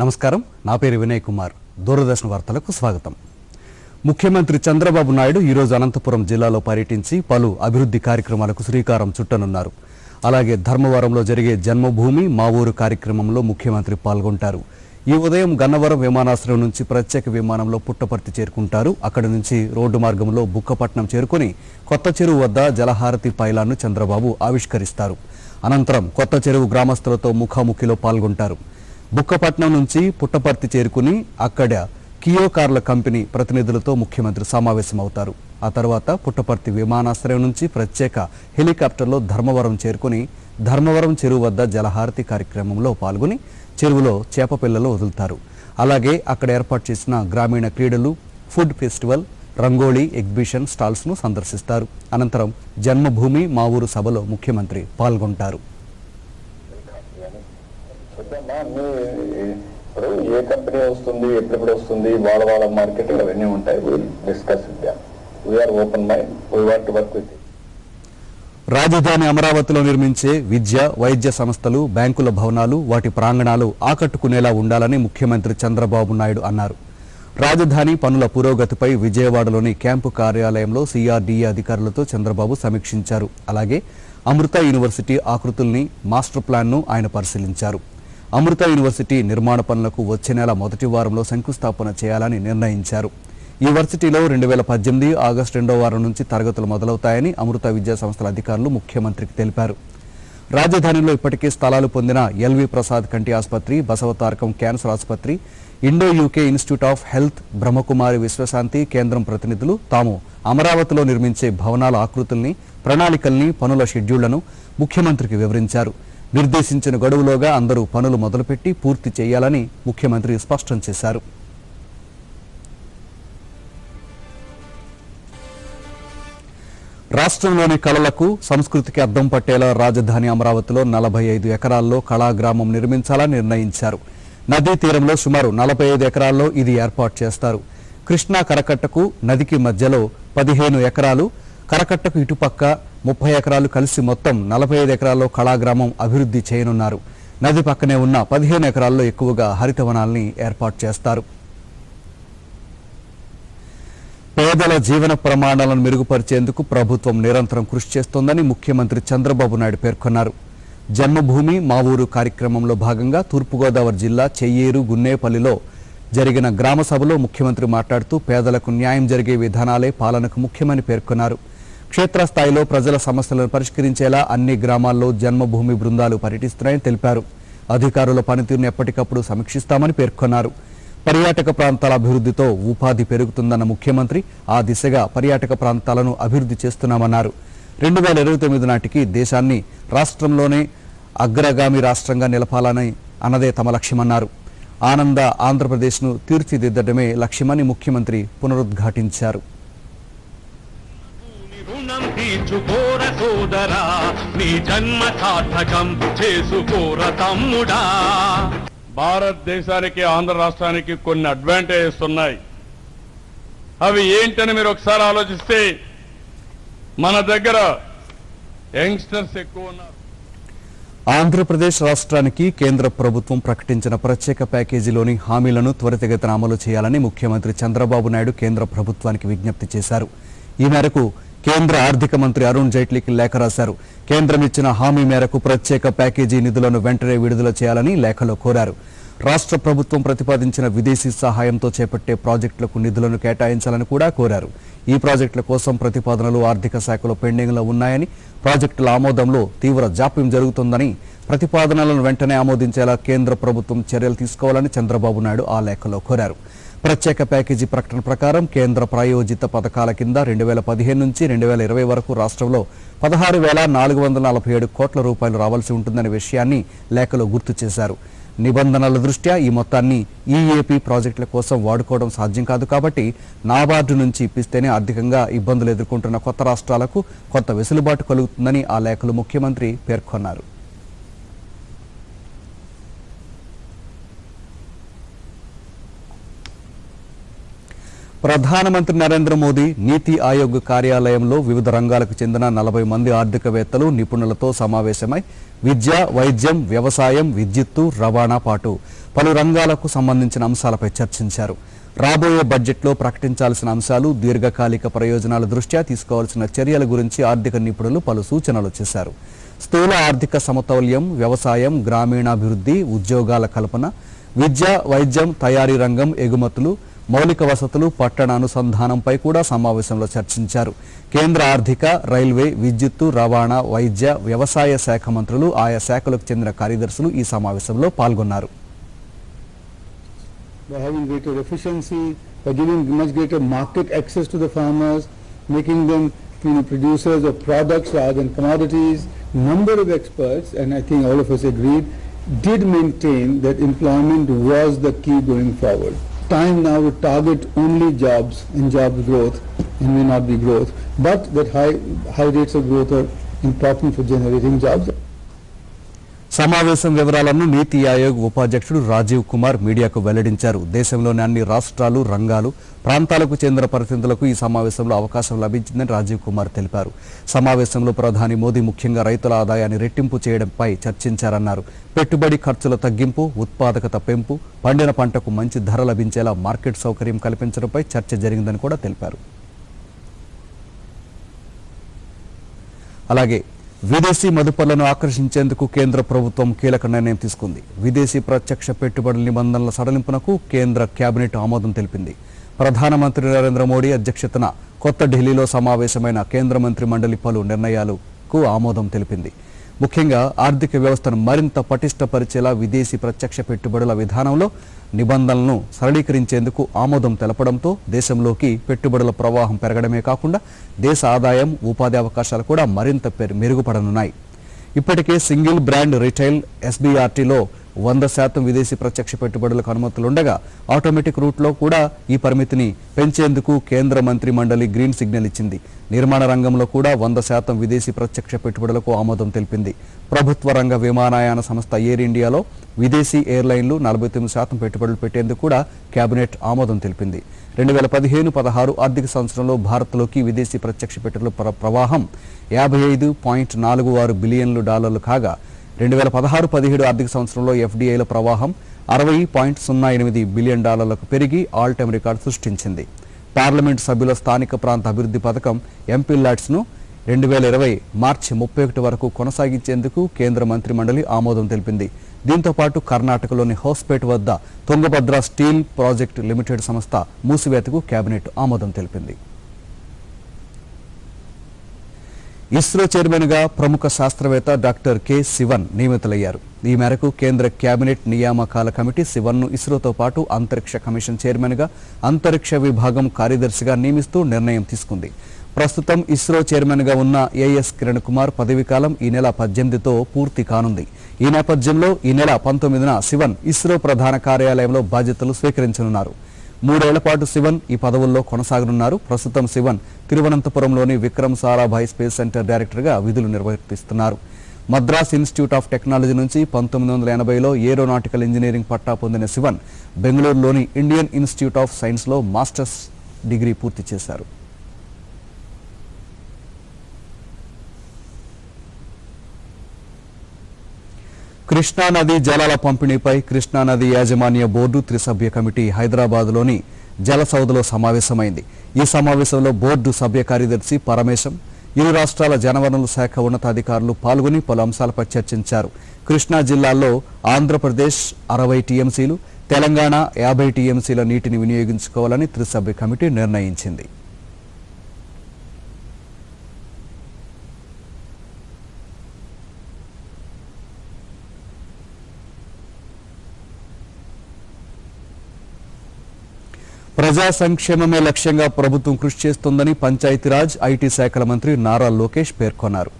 నమస్కారం. నా పేరు వినయ్ కుమార్. దూరదర్శన్ వార్తలకు స్వాగతం. ముఖ్యమంత్రి చంద్రబాబు నాయుడు ఈరోజు అనంతపురం జిల్లాలో పర్యటించి పలు అభివృద్ధి కార్యక్రమాలకు శ్రీకారం చుట్టనున్నారు. అలాగే ధర్మవరంలో జరిగే జన్మభూమి మా ఊరు కార్యక్రమంలో ముఖ్యమంత్రి పాల్గొంటారు. ఈ ఉదయం గన్నవరం విమానాశ్రయం నుంచి ప్రత్యేక విమానంలో పుట్టపర్తి చేరుకుంటారు. అక్కడి నుంచి రోడ్డు మార్గంలో బుక్కపట్నం చేరుకుని కొత్త చెరువు వద్ద జలహారతి పైలాన్ను చంద్రబాబు ఆవిష్కరిస్తారు. అనంతరం కొత్త చెరువు గ్రామస్తులతో ముఖాముఖిలో పాల్గొంటారు. బుక్కపట్నం నుంచి పుట్టపర్తి చేరుకుని అక్కడ కియో కార్ల కంపెనీ ప్రతినిధులతో ముఖ్యమంత్రి సమావేశమవుతారు. ఆ తర్వాత పుట్టపర్తి విమానాశ్రయం నుంచి ప్రత్యేక హెలికాప్టర్లో ధర్మవరం చేరుకుని ధర్మవరం చెరువు వద్ద జలహారతి కార్యక్రమంలో పాల్గొని చెరువులో చేప పిల్లలు వదులుతారు. అలాగే అక్కడ ఏర్పాటు చేసిన గ్రామీణ క్రీడలు ఫుడ్ ఫెస్టివల్ రంగోళీ ఎగ్జిబిషన్ స్టాల్స్ను సందర్శిస్తారు. అనంతరం జన్మభూమి మా ఊరు సభలో ముఖ్యమంత్రి పాల్గొంటారు. ఎక్కడే వస్తుంది ఎప్పుడెప్పుడు వస్తుంది వాళ్ళ వాళ్ళ మార్కెట్ అవన్నీ ఉంటాయి. Will discuss we are open mind we want to work with రాజధాని అమరావతిలో నిర్మించే విద్య వైద్య సంస్థలు బ్యాంకుల భవనాలు వాటి ప్రాంగణాలు ఆకట్టుకునేలా ఉండాలని ముఖ్యమంత్రి చంద్రబాబు నాయుడు అన్నారు. రాజధాని పనుల పురోగతిపై విజయవాడలోని క్యాంపు కార్యాలయంలో సిఆర్డీఏ అధికారులతో చంద్రబాబు సమీక్షించారు. అలాగే అమృత యూనివర్సిటీ ఆకృతుల్ని మాస్టర్ ప్లాన్ను ఆయన పరిశీలించారు. అమృత యూనివర్సిటీ నిర్మాణ పనులకు వచ్చే నెల మొదటి వారంలో శంకుస్థాపన చేయాలని నిర్ణయించారు. యూనివర్సిటీలో రెండు వేల పద్దెనిమిది ఆగస్టు రెండో వారం నుంచి తరగతులు మొదలవుతాయని అమృత విద్యా సంస్థల అధికారులు ముఖ్యమంత్రికి తెలిపారు. రాజధానిలో ఇప్పటికే స్థలాలు పొందిన ఎల్వి ప్రసాద్ కంటి ఆసుపత్రి బసవతారకం క్యాన్సర్ ఆసుపత్రి Indo UK institute of health Brahmakumari విశ్వశాంతి కేంద్రం ప్రతినిధులు తాము అమరావతిలో నిర్మించే భవనాల ఆకృతుల్ని ప్రణాళికల్ని పనుల షెడ్యూళ్ళను ముఖ్యమంత్రికి వివరించారు. నిర్దేశించిన గడువులోగా అందరూ పనులు మొదలుపెట్టి పూర్తి చేయాలని ముఖ్యమంత్రి స్పష్టం చేశారు. రాష్ట్రంలోని కళలకు సంస్కృతికి అద్దం పట్టేలా రాజధాని అమరావతిలో నలభై ఐదు ఎకరాల్లో కళాగ్రామం నిర్మించాలని నిర్ణయించారు. నదీ తీరంలో సుమారు నలభై ఐదు ఎకరాల్లో ఇది ఏర్పాటు చేస్తారు. కృష్ణా కరకట్టకు నదికి మధ్యలో పదిహేను ఎకరాలు కరకట్టకు ఇటుపక్క ముప్పై ఎకరాలు కలిసి మొత్తం నలభై ఐదు ఎకరాల్లో కళాగ్రామం అభివృద్ధి చేయనున్నారు. నది పక్కనే ఉన్న పదిహేను ఎకరాల్లో ఎక్కువగా హరితవనాల్ని ఏర్పాటు చేస్తారు. పేదల జీవన ప్రమాణాలను మెరుగుపరిచేందుకు ప్రభుత్వం నిరంతరం కృషి చేస్తోందని ముఖ్యమంత్రి చంద్రబాబు నాయుడు పేర్కొన్నారు. జన్మభూమి మా ఊరు కార్యక్రమంలో భాగంగా తూర్పుగోదావరి జిల్లా చెయ్యేరు గున్నేపల్లిలో జరిగిన గ్రామ సభలో ముఖ్యమంత్రి మాట్లాడుతూ పేదలకు న్యాయం జరిగే విధానాలే పాలనకు ముఖ్యమని పేర్కొన్నారు. క్షేత్రస్థాయిలో ప్రజల సమస్యలను పరిష్కరించేలా అన్ని గ్రామాల్లో జన్మభూమి బృందాలు పర్యటిస్తున్నాయని తెలిపారు. అధికారుల పనితీరును ఎప్పటికప్పుడు సమీక్షిస్తామని పేర్కొన్నారు. పర్యాటక ప్రాంతాల అభివృద్ధితో ఉపాధి పెరుగుతుందన్న ముఖ్యమంత్రి ఆ దిశగా పర్యాటక ప్రాంతాలను అభివృద్ధి చేస్తున్నామన్నారు. రెండు వేల ఇరవై తొమ్మిది నాటికి దేశాన్ని రాష్ట్రంలోనే అగ్రగామి రాష్ట్రంగా నిలపాలని అన్నదే తమ లక్ష్యమన్నారు. ఆనంద ఆంధ్రప్రదేశ్ను తీర్చిదిద్దడమే లక్ష్యమని ముఖ్యమంత్రి పునరుద్ఘాటించారు. రుణం తీర్చుకోర సోదరా నీ జన్మ సార్థకం చేసుకోర తమ్ముడా. భారతదేశానికి ఆంధ్ర రాష్ట్రానికి కొన్ని అడ్వాంటేజెస్ ఉన్నాయి. అవి ఏంటని మీరు ఒకసారి ఆలోచిస్తే మన దగ్గర యంగ్స్టర్స్ ఎక్కువ ఉన్నారు. ఆంధ్రప్రదేశ్ రాష్ట్రానికి కేంద్ర ప్రభుత్వం ప్రకటించిన ప్రత్యేక ప్యాకేజీలోని హామీలను త్వరితగతిన అమలు చేయాలని ముఖ్యమంత్రి చంద్రబాబు నాయుడు కేంద్ర ప్రభుత్వానికి విజ్ఞప్తి చేశారు. ఈ మేరకు కేంద్ర ఆర్థిక మంత్రి అరుణ్ జైట్లీకి లేఖ రాశారు. కేంద్రం ఇచ్చిన హామీ మేరకు ప్రత్యేక ప్యాకేజీ నిధులను వెంటనే విడుదల చేయాలని లేఖలో కోరారు. రాష్ట్ర ప్రభుత్వం ప్రతిపాదించిన విదేశీ సహాయంతో చేపట్టే ప్రాజెక్టులకు నిధులను కేటాయించాలని కూడా కోరారు. ఈ ప్రాజెక్టుల కోసం ప్రతిపాదనలు ఆర్థిక శాఖలో పెండింగ్లో ఉన్నాయని ప్రాజెక్టుల ఆమోదంలో తీవ్ర జాప్యం జరుగుతుందని ప్రతిపాదనలను వెంటనే ఆమోదించేలా కేంద్ర ప్రభుత్వం చర్యలు తీసుకోవాలని చంద్రబాబు నాయుడు ఆ లేఖలో కోరారు. ప్రత్యేక ప్యాకేజీ ప్రకటన ప్రకారం కేంద్ర ప్రాయోజిత పథకాల కింద రెండు వేల పదిహేను నుంచి రెండు వేల ఇరవై వరకు రాష్ట్రంలో పదహారు వేల నాలుగు వందల నలభై ఏడు కోట్ల రూపాయలు రావాల్సి ఉంటుందనే విషయాన్ని లేఖలో గుర్తు చేశారు. నిబంధనల దృష్ట్యా ఈ మొత్తాన్ని ఈఏపీ ప్రాజెక్టుల కోసం వాడుకోవడం సాధ్యం కాదు కాబట్టి నాబార్డు నుంచి ఇప్పిస్తేనే ఆర్థికంగా ఇబ్బందులు ఎదుర్కొంటున్న కొత్త రాష్ట్రాలకు కొత్త వెసులుబాటు కలుగుతుందని ఆ లేఖలో ముఖ్యమంత్రి పేర్కొన్నారు. ప్రధానమంత్రి నరేంద్ర మోదీ నీతి ఆయోగ్ కార్యాలయంలో వివిధ రంగాలకు చెందిన నలభై మంది ఆర్థికవేత్తలు నిపుణులతో సమావేశమై విద్య వైద్యం వ్యవసాయం విద్యుత్తు రవాణా పాటు పలు రంగాలకు సంబంధించిన అంశాలపై చర్చించారు. రాబోయే బడ్జెట్లో ప్రకటించాల్సిన అంశాలు దీర్ఘకాలిక ప్రయోజనాల దృష్ట్యా తీసుకోవాల్సిన చర్యల గురించి ఆర్థిక నిపుణులు పలు సూచనలు చేశారు. స్థూల ఆర్థిక సమతౌల్యం వ్యవసాయం గ్రామీణాభివృద్ధి ఉద్యోగాల కల్పన విద్య వైద్యం తయారీ రంగం ఎగుమతులు మౌలిక వసతులు పట్టణ అనుసంధానంపై కూడా సమావేశంలో చర్చించారు కేంద్ర ఆర్థిక రైల్వే విద్యుత్తు రవాణా వైద్య వ్యవసాయ శాఖ మంత్రులు ఆయా శాఖలకు చెందిన కార్యదర్శులు ఈ సమావేశంలో పాల్గొన్నారు by having greater efficiency, by giving much greater market access to the farmers, making them, you know, producers of products rather than commodities. Number of experts, and I think all of us agreed, did maintain that employment was the key going forward. Time now to target only jobs and job growth, and may not be growth, but that high, high rates of growth are important for generating jobs. సమావేశం వివరాలను నీతి ఆయోగ్ ఉపాధ్యక్షుడు రాజీవ్ కుమార్ మీడియాకు వెల్లడించారు. దేశంలోని అన్ని రాష్ట్రాలు రంగాలు ప్రాంతాలకు చెందిన ప్రతినిధులకు ఈ సమావేశంలో అవకాశం లభించిందని రాజీవ్ కుమార్ తెలిపారు. సమావేశంలో ప్రధాని మోదీ ముఖ్యంగా రైతుల ఆదాయాన్ని రెట్టింపు చేయడంపై చర్చించారన్నారు. పెట్టుబడి ఖర్చుల తగ్గింపు ఉత్పాదకత పెంపు పండిన పంటకు మంచి ధర లభించేలా మార్కెట్ సౌకర్యం కల్పించడంపై చర్చ జరిగిందని కూడా తెలిపారు. అలాగే విదేశీ మదుపర్లను ఆకర్షించేందుకు కేంద్ర ప్రభుత్వం కీలక నిర్ణయం తీసుకుంది. విదేశీ ప్రత్యక్ష పెట్టుబడుల నిబంధనల సడలింపునకు కేంద్ర కేబినెట్ ఆమోదం తెలిపింది. ప్రధానమంత్రి నరేంద్ర మోడీ అధ్యక్షతన కొత్త ఢిల్లీలో సమావేశమైన కేంద్ర మంత్రి మండలి పలు నిర్ణయాలకు ఆమోదం తెలిపింది. ముఖ్యంగా ఆర్థిక వ్యవస్థను మరింత పటిష్టపరిచేలా విదేశీ ప్రత్యక్ష పెట్టుబడుల విధానంలో నిబంధనలను సరళీకరించేందుకు ఆమోదం తెలపడంతో దేశంలోకి పెట్టుబడుల ప్రవాహం పెరగడమే కాకుండా దేశ ఆదాయం ఉపాధి అవకాశాలు కూడా మరింత మెరుగుపడనున్నాయి. ఇప్పటికే సింగిల్ బ్రాండ్ రిటైల్ ఎస్బీఆర్టీలో వంద శాతం విదేశీ ప్రత్యక్ష పెట్టుబడులకు అనుమతులుండగా ఆటోమేటిక్ రూట్లో కూడా ఈ పరిమితిని పెంచేందుకు కేంద్ర మంత్రి మండలి గ్రీన్ సిగ్నల్ ఇచ్చింది. నిర్మాణ రంగంలో కూడా వంద శాతం విదేశీ ప్రత్యక్ష పెట్టుబడులకు ఆమోదం తెలిపింది. ప్రభుత్వ రంగ విమానయాన సంస్థ ఎయిర్ ఇండియాలో విదేశీ ఎయిర్లైన్లు నలభై తొమ్మిది శాతం పెట్టుబడులు పెట్టేందుకు కూడా కేబినెట్ ఆమోదం తెలిపింది. రెండు వేల పదిహేను పదహారు ఆర్థిక సంవత్సరంలో భారత్లోకి విదేశీ ప్రత్యక్ష పెట్టుబడుల ప్ర- ప్రవాహం యాభై ఐదు పాయింట్ నాలుగు ఆరు బిలియన్లు డాలర్లు కాగా రెండు వేల పదహారు పదిహేడు ఆర్థిక సంవత్సరంలో ఎఫ్డీఐల ప్రవాహం అరవై పాయింట్ సున్నా ఎనిమిది బిలియన్ డాలర్లకు పెరిగి ఆల్ టైమ్ రికార్డు సృష్టించింది. పార్లమెంటు సభ్యుల స్థానిక ప్రాంత అభివృద్ధి పథకం ఎంపీ ల్యాడ్స్ను రెండు వేల ఇరవై మార్చి ముప్పై ఒకటి వరకు కొనసాగించేందుకు కేంద్ర మంత్రి మండలి ఆమోదం తెలిపింది. దీంతో పాటు కర్ణాటకలోని హౌస్పేట్ వద్ద తుంగభద్ర స్టీల్ ప్రాజెక్టు లిమిటెడ్ సంస్థ మూసివేతకు కేబినెట్ ఆమోదం తెలిపింది. ఇస్రో చైర్మన్గా ప్రముఖ శాస్త్రవేత్త డాక్టర్ కె శివన్ నియమితులయ్యారు. ఈ మేరకు కేంద్ర కేబినెట్ నియామకాల కమిటీ శివన్ను ఇస్రోతో పాటు అంతరిక్ష కమిషన్ చైర్మన్గా అంతరిక్ష విభాగం కార్యదర్శిగా నియమిస్తూ నిర్ణయం తీసుకుంది. ప్రస్తుతం ఇస్రో చైర్మన్గా ఉన్న ఏఎస్ కిరణ్ కుమార్ పదవీకాలం ఈ నెల పద్దెనిమిదితో పూర్తి కానుంది. ఈ నేపథ్యంలో ఈ నెల పంతొమ్మిదిన శివన్ ఇస్రో ప్రధాన కార్యాలయంలో బాధ్యతలు స్వీకరించనున్నారు. మూడేళ్ళ పాటు శివన్ ఈ పదవుల్లో కొనసాగనున్నారు. ప్రస్తుతం శివన్ తిరువనంతపురంలోని విక్రమ్ సారాభాయ్ స్పేస్ సెంటర్ డైరెక్టర్గా విధులు నిర్వర్తిస్తున్నారు మద్రాస్ ఇన్స్టిట్యూట్ ఆఫ్ టెక్నాలజీ నుంచి పంతొమ్మిది వందల ఎనభైలో ఏరోనాటికల్ ఇంజనీరింగ్ పట్టా పొందిన శివన్ బెంగళూరులోని ఇండియన్ ఇన్స్టిట్యూట్ ఆఫ్ సైన్స్లో మాస్టర్స్ డిగ్రీ పూర్తి చేశారు. కృష్ణానది జలాల పంపిణీపై కృష్ణానది యాజమాన్య బోర్డు త్రిసభ్య కమిటీ హైదరాబాద్లోని జలసౌధలో సమావేశమైంది. ఈ సమావేశంలో బోర్డు సభ్య కార్యదర్శి పరమేశం ఇరు రాష్ట్రాల జనవనరుల శాఖ ఉన్నతాధికారులు పాల్గొని పలు అంశాలపై చర్చించారు. కృష్ణా జిల్లాలో ఆంధ్రప్రదేశ్ అరవై టీఎంసీలు తెలంగాణ యాభై టీఎంసీల నీటిని వినియోగించుకోవాలని త్రిసభ్య కమిటీ నిర్ణయించింది. ప్రజా సంక్షేమమే లక్ష్యంగా ప్రభుత్వం కృషి చేస్తోందని పంచాయతీరాజ్ ఐటీ శాఖల మంత్రి నారా లోకేష్ పేర్కొన్నారు.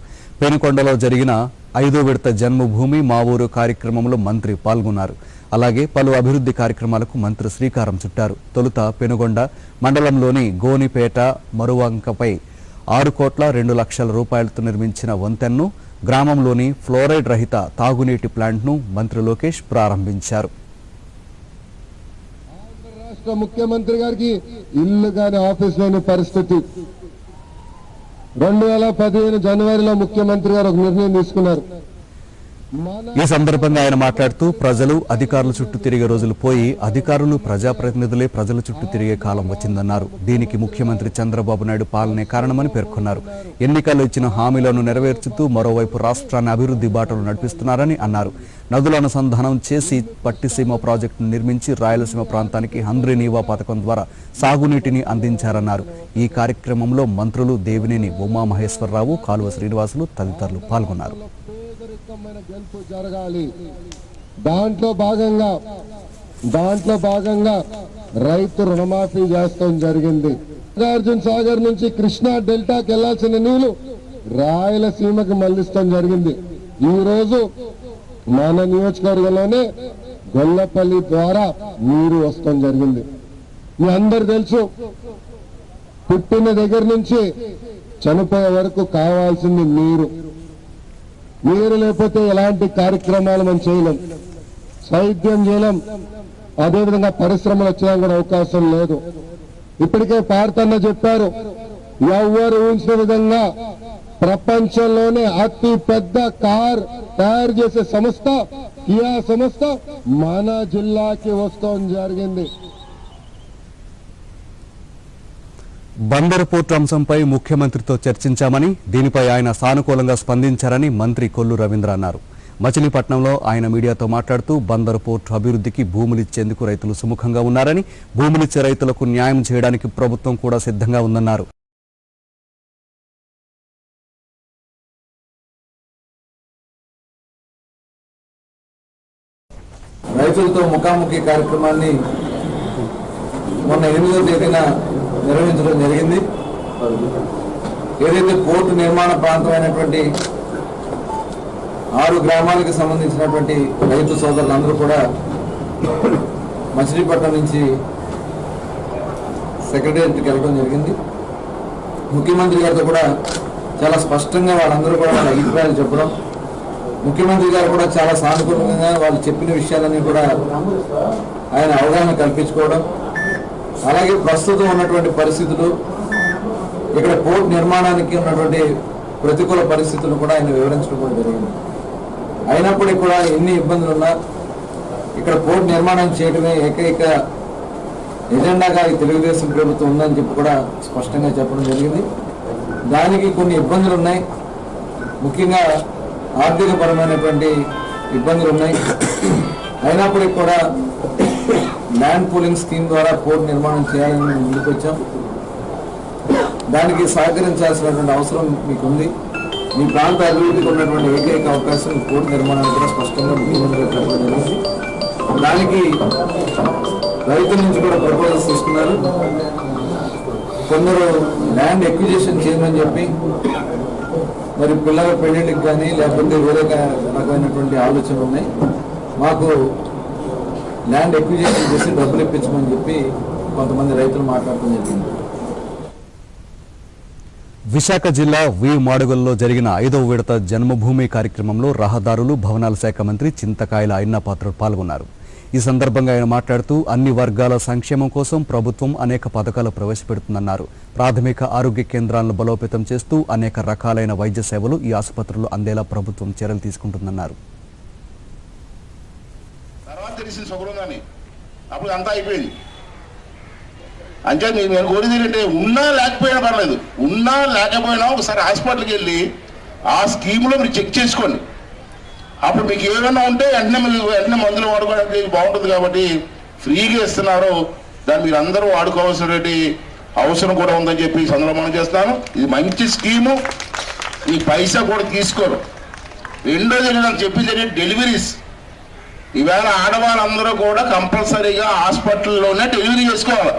పెనుకొండలో జరిగిన ఐదో విడత జన్మభూమి మా ఊరు కార్యక్రమంలో మంత్రి పాల్గొన్నారు. అలాగే పలు అభివృద్ధి కార్యక్రమాలకు మంత్రి శ్రీకారం చుట్టారు. తొలుత పెనుగొండ మండలంలోని గోనిపేట మరువంకపై ఆరు కోట్ల రెండు లక్షల రూపాయలతో నిర్మించిన వంతెన్ను గ్రామంలోని ఫ్లోరైడ్ రహిత తాగునీటి ప్లాంట్ను మంత్రి లోకేష్ ప్రారంభించారు. రాష్ట్ర ముఖ్యమంత్రి గారికి ఇల్లు కాని ఆఫీస్ లేని పరిస్థితి. రెండు వేల పదిహేను జనవరిలో ముఖ్యమంత్రి గారు ఒక నిర్ణయం తీసుకున్నారు. ఈ సందర్భంగా ఆయన మాట్లాడుతూ ప్రజలు అధికారుల చుట్టూ తిరిగే రోజులు పోయి అధికారులు ప్రజాప్రతినిధులే ప్రజల చుట్టూ తిరిగే కాలం వచ్చిందన్నారు. దీనికి ముఖ్యమంత్రి చంద్రబాబు నాయుడు పాలనే కారణమని పేర్కొన్నారు. ఎన్నికల్లో ఇచ్చిన హామీలను నెరవేర్చుతూ మరోవైపు రాష్ట్రాన్ని అభివృద్ధి బాటలు నడిపిస్తున్నారని అన్నారు. నదుల అనుసంధానం చేసి పట్టిసీమ ప్రాజెక్టును నిర్మించి రాయలసీమ ప్రాంతానికి హంద్రి నీవా పథకం ద్వారా సాగునీటిని అందించారన్నారు. ఈ కార్యక్రమంలో మంత్రులు దేవినేని ఉమామహేశ్వరరావు కాలువ శ్రీనివాసులు తదితరులు పాల్గొన్నారు. దాంట్లో భాగంగా దాంట్లో భాగంగా రైతు రుణమాఫీ చేస్తాం జరిగింది. నాగార్జున సాగర్ నుంచి కృష్ణా డెల్టాకి వెళ్ళాల్సిన నీళ్ళు రాయలసీమకి మళ్ళిస్తాం జరిగింది. ఈ రోజు మన నియోజకవర్గంలోనే గొల్లపల్లి ద్వారా నీరు వస్తాం జరిగింది. మీ అందరు తెలుసు పుట్టిన దగ్గర నుంచి చనిపోయే వరకు కావాల్సింది నీరు. నీరు లేకపోతే ఎలాంటి కార్యక్రమాలు మనం చేయలేం. సాహిత్యం చేయలేం. అదేవిధంగా పరిశ్రమలు వచ్చేయడం కూడా అవకాశం లేదు. ఇప్పటికే పార్తన్న చెప్పారు ఎవరు ఊహించిన విధంగా ప్రపంచంలోనే అతి పెద్ద కార్ తయారు చేసే సంస్థ కియా సంస్థ మన జిల్లాకి వస్తాం జరిగింది. బందరు పోర్టు అంశంపై ముఖ్యమంత్రితో చర్చించామని దీనిపై ఆయన సానుకూలంగా స్పందించారని మంత్రి కొల్లు రవీంద్ర అన్నారు. మచిలీపట్నంలో ఆయన మీడియాతో మాట్లాడుతూ బందరు పోర్టు అభివృద్ధికి భూములిచ్చేందుకు రైతులు సుముఖంగా ఉన్నారని భూములిచ్చే రైతులకు న్యాయం చేయడానికి ప్రభుత్వం కూడా సిద్ధంగా ఉందన్నారు. రైతులతో ముఖాముఖి కార్యక్రమాన్ని మొన్న ఎనిమిదో తేదీన నిర్వహించడం జరిగింది. ఏదైతే పోర్టు నిర్మాణ ప్రాంతం అయినటువంటి ఆరు గ్రామాలకు సంబంధించినటువంటి రైతు సోదరులందరూ కూడా మచిలీపట్నం నుంచి సెక్రటేరియట్కి వెళ్ళడం జరిగింది. ముఖ్యమంత్రి గారితో కూడా చాలా స్పష్టంగా వాళ్ళందరూ కూడా వాళ్ళ అభిప్రాయాలు చెప్పడం ముఖ్యమంత్రి గారు కూడా చాలా సానుకూలంగా వాళ్ళు చెప్పిన విషయాలన్నీ కూడా ఆయన అవగాహన కల్పించుకోవడం అలాగే ప్రస్తుతం ఉన్నటువంటి పరిస్థితులు ఇక్కడ పోర్ట్ నిర్మాణానికి ఉన్నటువంటి ప్రతికూల పరిస్థితులు కూడా ఆయన వివరించడం కూడా జరిగింది. అయినప్పటికీ కూడా ఎన్ని ఇబ్బందులు ఉన్నా ఇక్కడ పోర్ట్ నిర్మాణం చేయడమే ఏకైక ఎజెండాగా ఈ తెలుగుదేశం ప్రభుత్వం ఉందని చెప్పి కూడా స్పష్టంగా చెప్పడం జరిగింది. దానికి కొన్ని ఇబ్బందులు ఉన్నాయి. ముఖ్యంగా ఆర్థిక పరమైనటువంటి ఇబ్బందులు ఉన్నాయి అయినప్పటికీ కూడా ల్యాండ్ పూలింగ్ స్కీమ్ ద్వారా పోర్ట్ నిర్మాణం చేయాలని మేము ముందుకు వచ్చాం దానికి సహకరించాల్సినటువంటి అవసరం మీకు ఉంది మీ ప్రాంత అభివృద్ధికి ఉన్నటువంటి ఏకైక అవకాశం ఈ నిర్మాణానికి కూడా స్పష్టంగా ముఖ్యమంత్రి జరిగింది. దానికి రైతుల నుంచి కూడా ప్రపోజల్స్ తీసుకున్నారు. కొందరు ల్యాండ్ ఎక్విజేషన్ చేయమని చెప్పి మరి పిల్లల పెళ్ళిళ్ళకి కానీ లేకపోతే వేరే రకమైనటువంటి ఆలోచనలు ఉన్నాయి. మాకు ల్యాండ్ ఎక్విజేషన్ చేసి డబ్బులు ఇప్పించమని చెప్పి కొంతమంది రైతులు మాట్లాడటం జరిగింది. విశాఖ జిల్లా వి మాడుగుల్లో జరిగిన ఐదవ విడత జన్మభూమి కార్యక్రమంలో రహదారులు భవనాల శాఖ మంత్రి చింతకాయల అయ్యన్నపాత్రుడు పాల్గొన్నారు. ఈ సందర్భంగా ఆయన మాట్లాడుతూ అన్ని వర్గాల సంక్షేమం కోసం ప్రభుత్వం అనేక పథకాలు ప్రవేశపెడుతుందన్నారు. ప్రాథమిక ఆరోగ్య కేంద్రాలను బలోపేతం చేస్తూ అనేక రకాలైన వైద్య సేవలు ఈ ఆసుపత్రులు అందేలా ప్రభుత్వం చర్యలు తీసుకుంటుందన్నారు. తెలిసింది శుభ్రంగానే అప్పుడు అంతా అయిపోయింది. అంటే నేను ఏంటంటే ఉన్నా లేకపోయినా పర్లేదు. ఉన్నా లేకపోయినా ఒకసారి హాస్పిటల్కి వెళ్ళి ఆ స్కీమ్లో మీరు చెక్ చేసుకోండి. అప్పుడు మీకు ఏమైనా ఉంటే వెంటనే మీరు వెంటనే మందులు వాడుకోవడానికి బాగుంటుంది కాబట్టి ఫ్రీగా ఇస్తున్నారు. దాన్ని మీరు అందరూ వాడుకోవాల్సినటువంటి అవసరం కూడా ఉందని చెప్పి సందర్భం చేస్తాను ఇది మంచి స్కీము. ఈ పైసా కూడా తీసుకోరు. రెండోది నేను చెప్పింది డెలివరీస్. ఈవేళ ఆడవాళ్ళందరూ కూడా కంపల్సరీగా హాస్పిటల్లోనే డెలివరీ చేసుకోవాలి.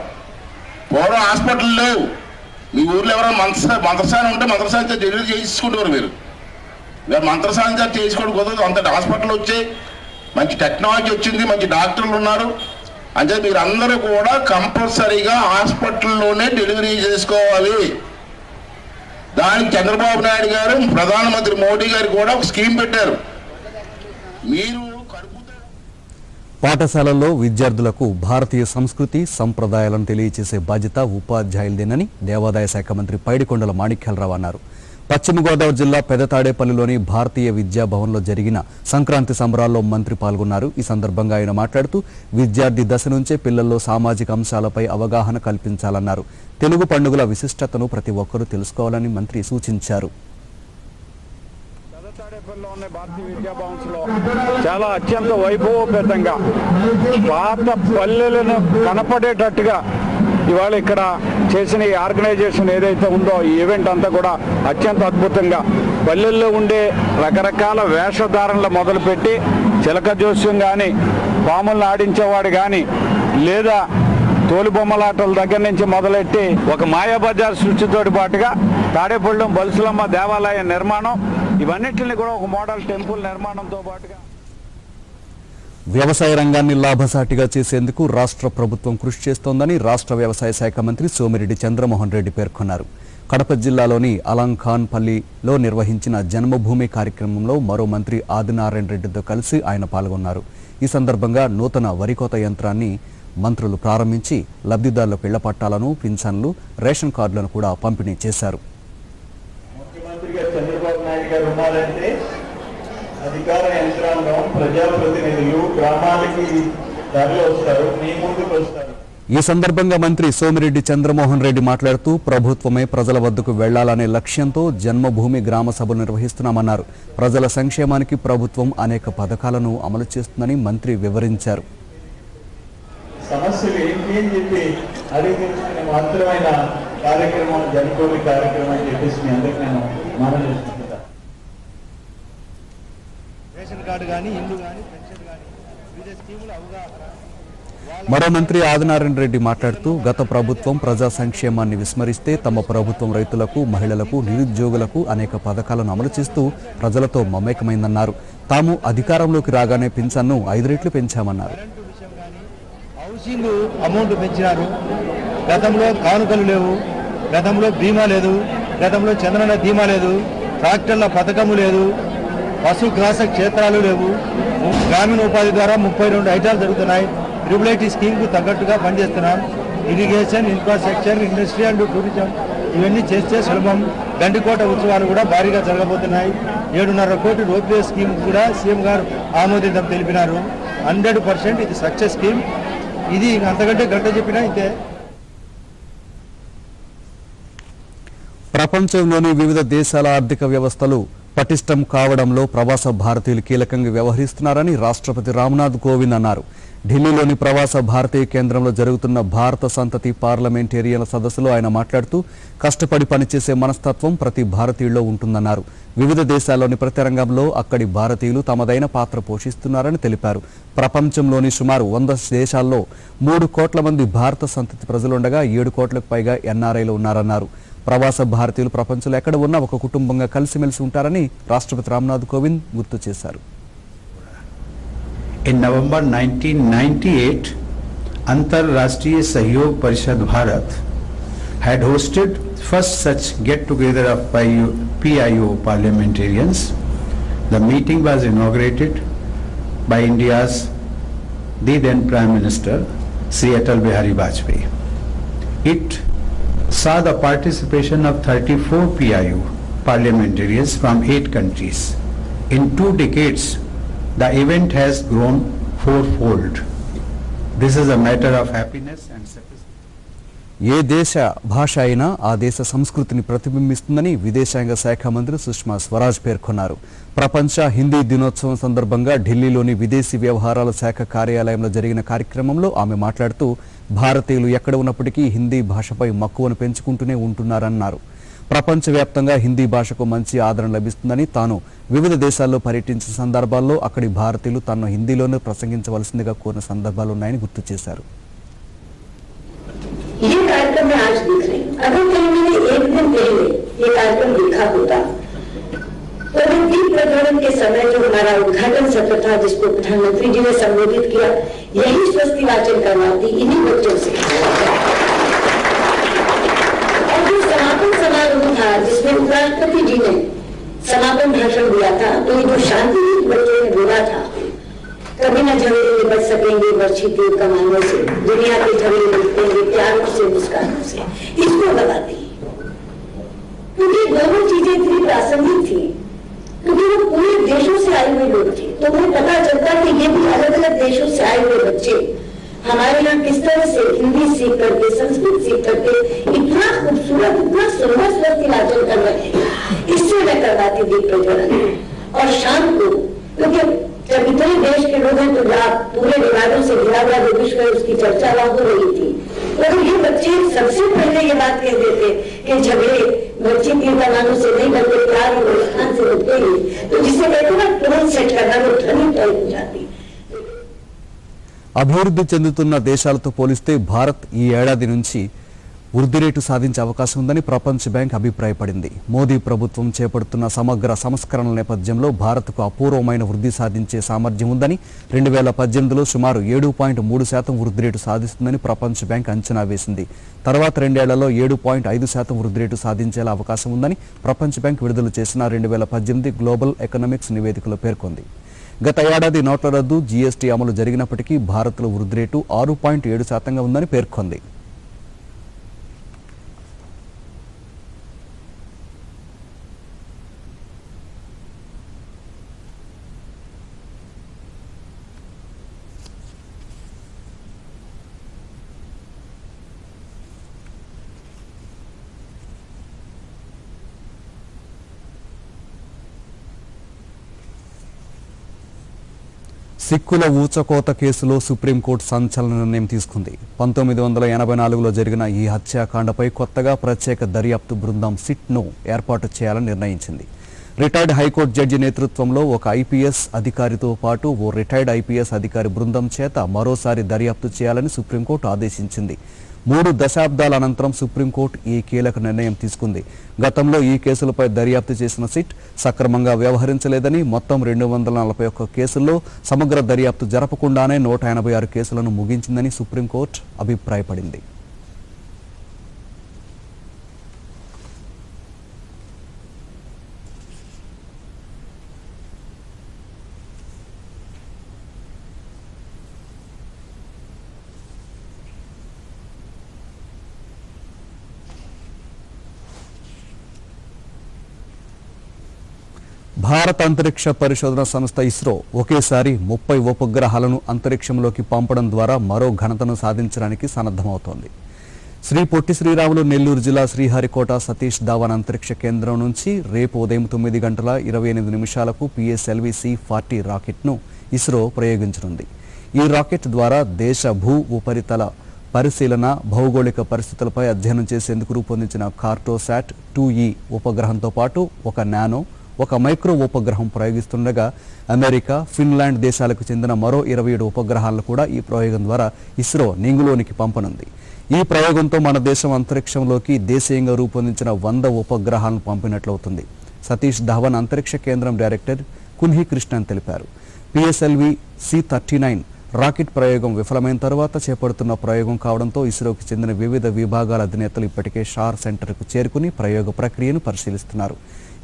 పూర్వం హాస్పిటల్ లేవు. మీ ఊర్లో ఎవరైనా మంత్ర మంత్రసాని ఉంటే మంత్రసానితో డెలివరీ చేయించుకుంటారు మీరు. ఇవాళ మంత్రసానితో చేసుకోవడం కుదరదు. అంత హాస్పిటల్ వచ్చాయి మంచి టెక్నాలజీ వచ్చింది మంచి డాక్టర్లు ఉన్నారు. అంటే మీరు అందరూ కూడా కంపల్సరీగా హాస్పిటల్లోనే డెలివరీ చేసుకోవాలి. దానికి చంద్రబాబు నాయుడు గారు ప్రధానమంత్రి మోడీ గారు కూడా ఒక స్కీమ్ పెట్టారు. మీరు పాఠశాలల్లో విద్యార్థులకు భారతీయ సంస్కృతి సంప్రదాయాలను తెలియచేసే బాధ్యత ఉపాధ్యాయులదేనని దేవాదాయ శాఖ మంత్రి పైడికొండల మాణిక్యాలరావు అన్నారు. పశ్చిమ గోదావరి జిల్లా పెదతాడేపల్లిలోని భారతీయ విద్యా భవన్లో జరిగిన సంక్రాంతి సంబరాల్లో మంత్రి పాల్గొన్నారు. ఈ సందర్భంగా ఆయన మాట్లాడుతూ విద్యార్థి దశ నుంచే పిల్లల్లో సామాజిక అంశాలపై అవగాహన కల్పించాలన్నారు. తెలుగు పండుగల విశిష్టతను ప్రతి ఒక్కరూ తెలుసుకోవాలని మంత్రి సూచించారు. ఉన్న భారతీయ చాలా అత్యంత వైభవపేతంగా పాత పల్లెలను కనపడేటట్టుగా ఇవాళ ఇక్కడ చేసిన ఈ ఆర్గనైజేషన్ ఏదైతే ఉందో ఈ ఈవెంట్ అంతా కూడా అత్యంత అద్భుతంగా. పల్లెల్లో ఉండే రకరకాల వేషధారణలు మొదలుపెట్టి చిలక జోస్యం కానీ పాములను ఆడించేవాడు కానీ లేదా తోలుబొమ్మలాటల దగ్గర నుంచి మొదలెట్టి ఒక మాయాబజార్ సృష్టితోటి పాటుగా తాడేపల్లం బలుసులమ్మ దేవాలయ నిర్మాణం ఇవన్నిటిని కూడా ఒక మోడల్ టెంపుల్ నిర్మాణంతో పాటుగా వ్యవసాయ రంగాన్ని లాభసాటిగా చేసేందుకు రాష్ట్ర ప్రభుత్వం కృషి చేస్తోందని రాష్ట్ర వ్యవసాయ శాఖ మంత్రి సోమిరెడ్డి చంద్రమోహన్ రెడ్డి పేర్కొన్నారు. కడప జిల్లాలోని అలంఖాన్ పల్లిలో నిర్వహించిన జన్మభూమి కార్యక్రమంలో మరో మంత్రి ఆదినారాయణ రెడ్డితో కలిసి ఆయన పాల్గొన్నారు. ఈ సందర్భంగా నూతన వరికోత యంత్రాన్ని మంత్రులు ప్రారంభించి లబ్ధిదారులకు ఇళ్ళ పట్టాలను పింఛన్లు రేషన్ కార్డులను కూడా పంపిణీ చేశారు. చంద్రబాబు నాయుడు గారు అధికార యంత్రాంగం గ్రామాలకి ధరలు వస్తారు మీ ముందుకు వస్తారు. ఈ సందర్భంగా మంత్రి సోమిరెడ్డి చంద్రమోహన్ రెడ్డి మాట్లాడుతూ ప్రభుత్వమే ప్రజల వద్దకు వెళ్ళాలనే లక్ష్యంతో జన్మభూమి గ్రామ సభలు నిర్వహిస్తున్నామన్నారు. ప్రజల సంక్షేమానికి ప్రభుత్వం అనేక పథకాలను అమలు చేస్తుందని మంత్రి వివరించారు. సమస్యలు ఏంటి అని చెప్పి అడిగి తెలుసుకునే మాత్రమైన కార్యక్రమం జనకోటి కార్యక్రమం అని చెప్పేసి మీ అందరికి నేను మనం చేసుకుంటా రేషన్ కార్డు కానీ ఇల్లు కానీ పెన్షన్ కానీ వివిధ స్కీముల అవగాహన మరో మంత్రి ఆదినారాయణ రెడ్డి మాట్లాడుతూ గత ప్రభుత్వం ప్రజా సంక్షేమాన్ని విస్మరిస్తే తమ ప్రభుత్వం రైతులకు మహిళలకు నిరుద్యోగులకు అనేక పథకాలను అమలు చేస్తూ ప్రజలతో మమేకమైందన్నారు. తాము అధికారంలోకి రాగానే పింఛన్ను ఐదు రెట్లు పెంచామన్నారు. హౌసింగ్ అమౌంట్ పెంచినారు. గతంలో కానుకలు లేవు. గతంలో బీమా లేదు. గతంలో చంద్రన ధీమా లేదు. ట్రాక్టర్ల పథకము లేదు. పశుగ్రాస క్షేత్రాలు లేవు. గ్రామీణ ఉపాధి ద్వారా ముప్పై రెండు ఐటాలు జరుగుతున్నాయి. ట్రిపుల్ ఐటీ స్కీమ్కు తగ్గట్టుగా పనిచేస్తున్నాం. Irrigation infrastructure industry and tourism ఇవన్నీ చేస్తే సులభం. గండికోట ఉత్సవాలు కూడా భారీగా జరగబోతున్నాయి. ఏడున్నర కోటి రోప్వే స్కీమ్ కూడా సీఎం గారు ఆమోదించడం తెలిపినారు. హండ్రెడ్ పర్సెంట్ ఇది సక్సెస్ స్కీమ్ ఇది అంతకంటే గంట చెప్పినా ఇంతే. ప్రపంచంలోని వివిధ దేశాల ఆర్థిక వ్యవస్థలు పటిష్టం కావడంలో ప్రవాస భారతీయులు కీలకంగా వ్యవహరిస్తున్నారని రాష్ట్రపతి రామ్నాథ్ కోవింద్ అన్నారు. ఢిల్లీలోని ప్రవాస భారతీయ కేంద్రంలో జరుగుతున్న భారత సంతతి పార్లమెంటేరియన్ల సదస్సులో ఆయన మాట్లాడుతూ కష్టపడి పనిచేసే మనస్తత్వం ప్రతి భారతీయుల్లో ఉంటుందన్నారు. వివిధ దేశాల్లోని ప్రతి రంగంలో అక్కడి భారతీయులు తమదైన పాత్ర పోషిస్తున్నారని తెలిపారు. ప్రపంచంలోని సుమారు వంద దేశాల్లో మూడు కోట్ల మంది భారత సంతతి ప్రజలుండగా ఏడు కోట్లకు పైగా ఎన్ఆర్ఐలు ఉన్నారన్నారు. ప్రవాస భారతీయులు ప్రపంచంలో ఎక్కడ ఉన్నా ఒక కుటుంబంగా కలిసిమెలిసి ఉంటారని రాష్ట్రపతి రామ్నాథ్ కోవింద్ గుర్తు చేశారు. In November nineteen ninety eight Antarrashtriya Sahyog Parishad Bharat had hosted first such get together of PIO parliamentarians the India's the then prime minister Shri Atal Bihari it saw the participation of 34 PIU parliamentarians from eight countries. In two decades, the event has grown fourfold. This is a matter of happiness and satisfaction. ఏ దేశ భాష అయినా ఆ దేశ సంస్కృతిని ప్రతిబింబిస్తుందని విదేశాంగ శాఖ మంత్రి సుష్మా స్వరాజ్ పేర్కొన్నారు. ప్రపంచ హిందీ దినోత్సవం సందర్భంగా ఢిల్లీలోని విదేశీ వ్యవహారాల శాఖ కార్యాలయంలో జరిగిన కార్యక్రమంలో ఆమె మాట్లాడుతూ భారతీయులు ఎక్కడ ఉన్నప్పటికీ హిందీ భాషపై మక్కువను పెంచుకుంటూనే ఉంటున్నారన్నారు. ప్రపంచవ్యాప్తంగా హిందీ భాషకు మంచి ఆదరణ లభిస్తుందని తాను వివిధ దేశాల్లో పర్యటించిన సందర్భాల్లో అక్కడి భారతీయులు తను హిందీలోనే ప్రసంగించవలసిందిగా కోరిన సందర్భాలున్నాయని గుర్తు చేశారు. ये कार्यक्रम मैं आज देख रही हूँ। अगर कहीं मैंने एक दिन पहले ये कार्यक्रम देखा होता तो मैं दीप प्रज्वलन के समय जो हमारा उद्घाटन सत्र था, जिसको प्रधानमंत्री जी ने संबोधित किया, यही स्वस्ति वाचन करवाती इन्हीं बच्चों से। और जो समापन समारोह था, जिसमें उपराष्ट्रपति जी ने समापन भाषण दिया था तो ये जो शांति बच्चों ने बोला था कभी न झगड़े बच सकेंगे, वर्षी तीर कमानों से, दुनिया के झगड़े निपटेंगे प्यारों से, मुस्कानों से। इसको गवाती क्योंकि दोनों चीज़ें इतनी प्रासंगिक थी। क्योंकि वो पूरे देशों से आए हुए लोग थे। तो उन्हें पता चलता कि ये भी अलग अलग देशों से आए हुए बच्चे। हमारे यहाँ किस तरह से हिंदी सीख करके, संस्कृत सीख करके इतना खूबसूरत, इतना सुंदर सुंदर तिलाचल कर रहे हैं। इससे मैं करवाती थी प्रज्वलन। और शाम को, क्योंकि जब इतने देश के लोग हैं तो जहाँ पूरे विवादों से घिरा हुआ जो विश्व है उसकी चर्चा वहां हो रही थी तो अगर ये बच्चे सबसे पहले ये बात कह देते कि झगड़े बच्चे तीन कमानों से नहीं बनते प्यार और मुस्कान से बनते ही तो जिसे कहते हैं ना टोन सेट करना वो ठंडी तय हो जाती అభివృద్ధి చెందుతున్న దేశాలతో పోలిస్తే భారత్ ఈ ఏడాది నుంచి వృద్ధి రేటు సాధించే అవకాశం ఉందని ప్రపంచ బ్యాంక్ అభిప్రాయపడింది. మోదీ ప్రభుత్వం చేపడుతున్న సమగ్ర సంస్కరణల నేపథ్యంలో భారత్కు అపూర్వమైన వృద్ధి సాధించే సామర్థ్యం ఉందని రెండు వేల పద్దెనిమిదిలో సుమారు ఏడు పాయింట్ మూడు శాతం వృద్ధి రేటు సాధిస్తుందని ప్రపంచ బ్యాంక్ అంచనా వేసింది. తర్వాత రెండేళ్ళలో ఏడు పాయింట్ ఐదు శాతం వృద్ధి రేటు సాధించేలా అవకాశం ఉందని ప్రపంచ బ్యాంక్ విడుదల చేసిన రెండు వేల పద్దెనిమిది గ్లోబల్ ఎకనామిక్స్ నివేదికలో పేర్కొంది. గత ఏడాది నోట్ల రద్దు జీఎస్టీ అమలు జరిగినప్పటికీ భారత్లో వృద్ధి రేటు ఆరు పాయింట్ ఏడు శాతంగా ఉందని పేర్కొంది. సిక్కుల ఊచకోత కేసులో సుప్రీంకోర్టు సంచలన నిర్ణయం తీసుకుంది. పంతొమ్మిది వందల ఎనభై నాలుగులో జరిగిన ఈ హత్యాకాండపై కొత్తగా ప్రత్యేక దర్యాప్తు బృందం సిట్ను ఏర్పాటు చేయాలని నిర్ణయించింది. రిటైర్డ్ హైకోర్టు జడ్జి నేతృత్వంలో ఒక ఐపీఎస్ అధికారితో పాటు ఓ రిటైర్డ్ ఐపీఎస్ అధికారి బృందం చేత మరోసారి దర్యాప్తు చేయాలని సుప్రీంకోర్టు ఆదేశించింది. మూడు దశాబ్దాల అనంతరం సుప్రీంకోర్టు ఈ కీలక నిర్ణయం తీసుకుంది. గతంలో ఈ కేసులపై దర్యాప్తు చేసిన సిట్ సక్రమంగా వ్యవహరించలేదని మొత్తం రెండు వందల నలభై ఒక్క కేసుల్లో సమగ్ర దర్యాప్తు జరపకుండానే నూట ఎనభై ఆరు కేసులను ముగించిందని సుప్రీంకోర్టు అభిప్రాయపడింది. భారత అంతరిక్ష పరిశోధన సంస్థ ఇస్రో ఒకేసారి ముప్పై ఉపగ్రహాలను అంతరిక్షంలోకి పంపడం ద్వారా మరో ఘనతను సాధించడానికి సన్నద్ధమవుతోంది. శ్రీ పొట్టి శ్రీరాములు నెల్లూరు జిల్లా శ్రీహరికోట సతీష్ ధావన్ అంతరిక్ష కేంద్రం నుంచి రేపు ఉదయం తొమ్మిది గంటల ఇరవై ఎనిమిది నిమిషాలకు పిఎస్ఎల్వి సి ఫార్టీ రాకెట్ను ఇస్రో ప్రయోగించనుంది. ఈ రాకెట్ ద్వారా దేశ భూ ఉపరితల పరిశీలన భౌగోళిక పరిస్థితులపై అధ్యయనం చేసేందుకు రూపొందించిన కార్టోసాట్ టూ ఈ ఉపగ్రహంతో పాటు ఒక నానో ఒక మైక్రో ఉపగ్రహం ప్రయోగిస్తుండగా అమెరికా ఫిన్లాండ్ దేశాలకు చెందిన మరో ఇరవై ఏడు ఉపగ్రహాలను కూడా ఈ ప్రయోగం ద్వారా ఇస్రో నింగులోనికి పంపనుంది. ఈ ప్రయోగంతో మన దేశం అంతరిక్షంలోకి దేశీయంగా రూపొందించిన వంద ఉపగ్రహాలను పంపినట్లవుతుంది. సతీష్ ధవన్ అంతరిక్ష కేంద్రం డైరెక్టర్ కున్హి కృష్ణన్ తెలిపారు. PSLV C thirty nine rocket ప్రయోగం విఫలమైన తర్వాత చేపడుతున్న ప్రయోగం కావడంతో ఇస్రోకి చెందిన వివిధ విభాగాల అధినేతలు ఇప్పటికే షార్ సెంటర్కు చేరుకుని ప్రయోగ ప్రక్రియను పరిశీలిస్తున్నారు.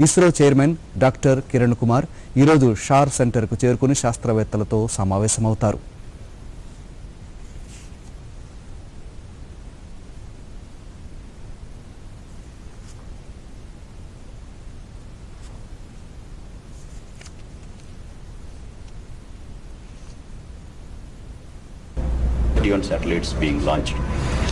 ISRO chairman doctor Kiran Kumar ఈరోజు షార్ సెంటర్కు చేరుకుని శాస్త్రవేత్తలతో సమావేశమవుతారు. Satellites being launched.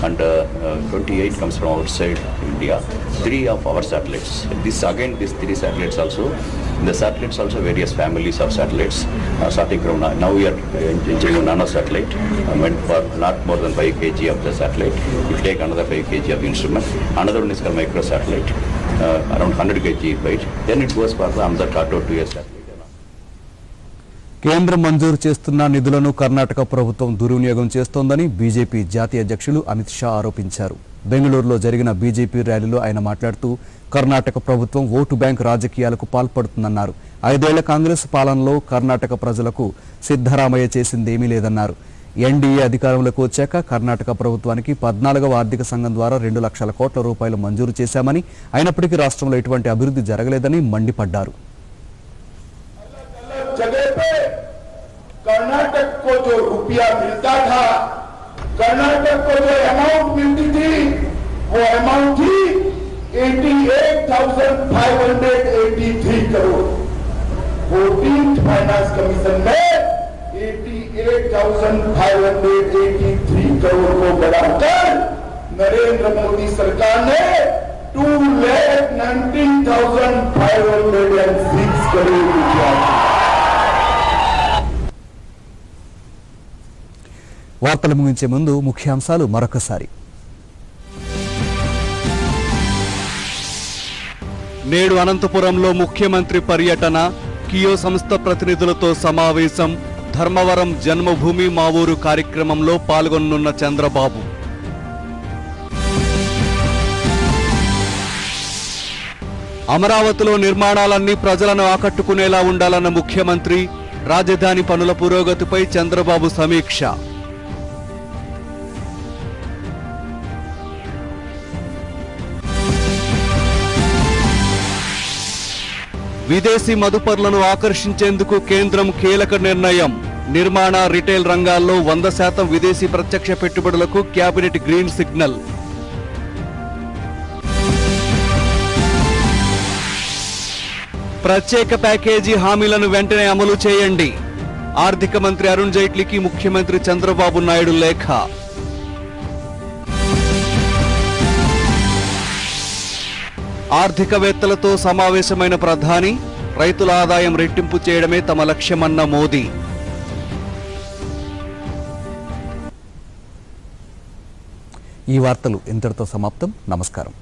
And uh, uh, 28 comes from outside India. Three of our satellites. This again, these three satellites also. The satellites also various families of satellites. Uh, starting from now, now we are engineering a nano satellite uh, meant for not more than 5 kg of the satellite. We take another 5 kg of instrument. Another one is called micro satellite, uh, around 100 kg weight. Then it goes for the another Carto 2S satellite. కేంద్రం మంజూరు చేస్తున్న నిధులను కర్ణాటక ప్రభుత్వం దుర్వినియోగం చేస్తోందని BJP జాతీయ అధ్యక్షులు అమిత్ షా ఆరోపించారు. బెంగళూరులో జరిగిన బీజేపీ ర్యాలీలో ఆయన మాట్లాడుతూ కర్ణాటక ప్రభుత్వం ఓటు బ్యాంక్ రాజకీయాలకు పాల్పడుతుందన్నారు. ఐదేళ్ళ కాంగ్రెస్ పాలనలో కర్ణాటక ప్రజలకు సిద్ధరామయ్య చేసిందేమీ లేదన్నారు. ఎన్డీఏ అధికారంలోకి వచ్చాక కర్ణాటక ప్రభుత్వానికి పద్నాలుగవ ఆర్థిక సంఘం ద్వారా రెండు లక్షల కోట్ల రూపాయలు మంజూరు చేశామని అయినప్పటికీ రాష్ట్రంలో ఎటువంటి అభివృద్ధి జరగలేదని మండిపడ్డారు. कर्नाटक को जो रुपया मिलता था कर्नाटक को जो अमाउंट मिलती थी वो अमाउंट ही 88,583 करोड़ फाइनेंस कमीशन में 88,583 करोड़ को बढ़ाकर नरेंद्र मोदी सरकार ने two lakh nineteen thousand five hundred and six crore रुपया వార్తలు ముగించే ముందు ముఖ్యాంశాలు మరొకసారి. నేడు అనంతపురంలో ముఖ్యమంత్రి పర్యటన కియో సంస్థ ప్రతినిధులతో సమావేశం ధర్మవరం జన్మభూమి మా ఊరు కార్యక్రమంలో పాల్గొనున్న చంద్రబాబు. అమరావతిలో నిర్మాణాలన్నీ ప్రజలను ఆకట్టుకునేలా ఉండాలన్న ముఖ్యమంత్రి రాజధాని పనుల పురోగతిపై చంద్రబాబు సమీక్ష. విదేశీ మదుపర్లను ఆకర్షించేందుకు కేంద్రం కీలక నిర్ణయం. నిర్మాణ రిటైల్ రంగాల్లో వంద శాతం విదేశీ ప్రత్యక్ష పెట్టుబడులకు క్యాబినెట్ గ్రీన్ సిగ్నల్. ప్రత్యేక ప్యాకేజీ హామీలను వెంటనే అమలు చేయండి. ఆర్థిక మంత్రి అరుణ్ జైట్లీకి ముఖ్యమంత్రి చంద్రబాబు నాయుడు లేఖ. ఆర్థికవేత్తలతో సమావేశమైన ప్రధాని రైతుల ఆదాయం రెట్టింపు చేయడమే తమ లక్ష్యమన్న మోదీ. ఈ వార్తలు ఇంతటితో సమాప్తం. నమస్కారం.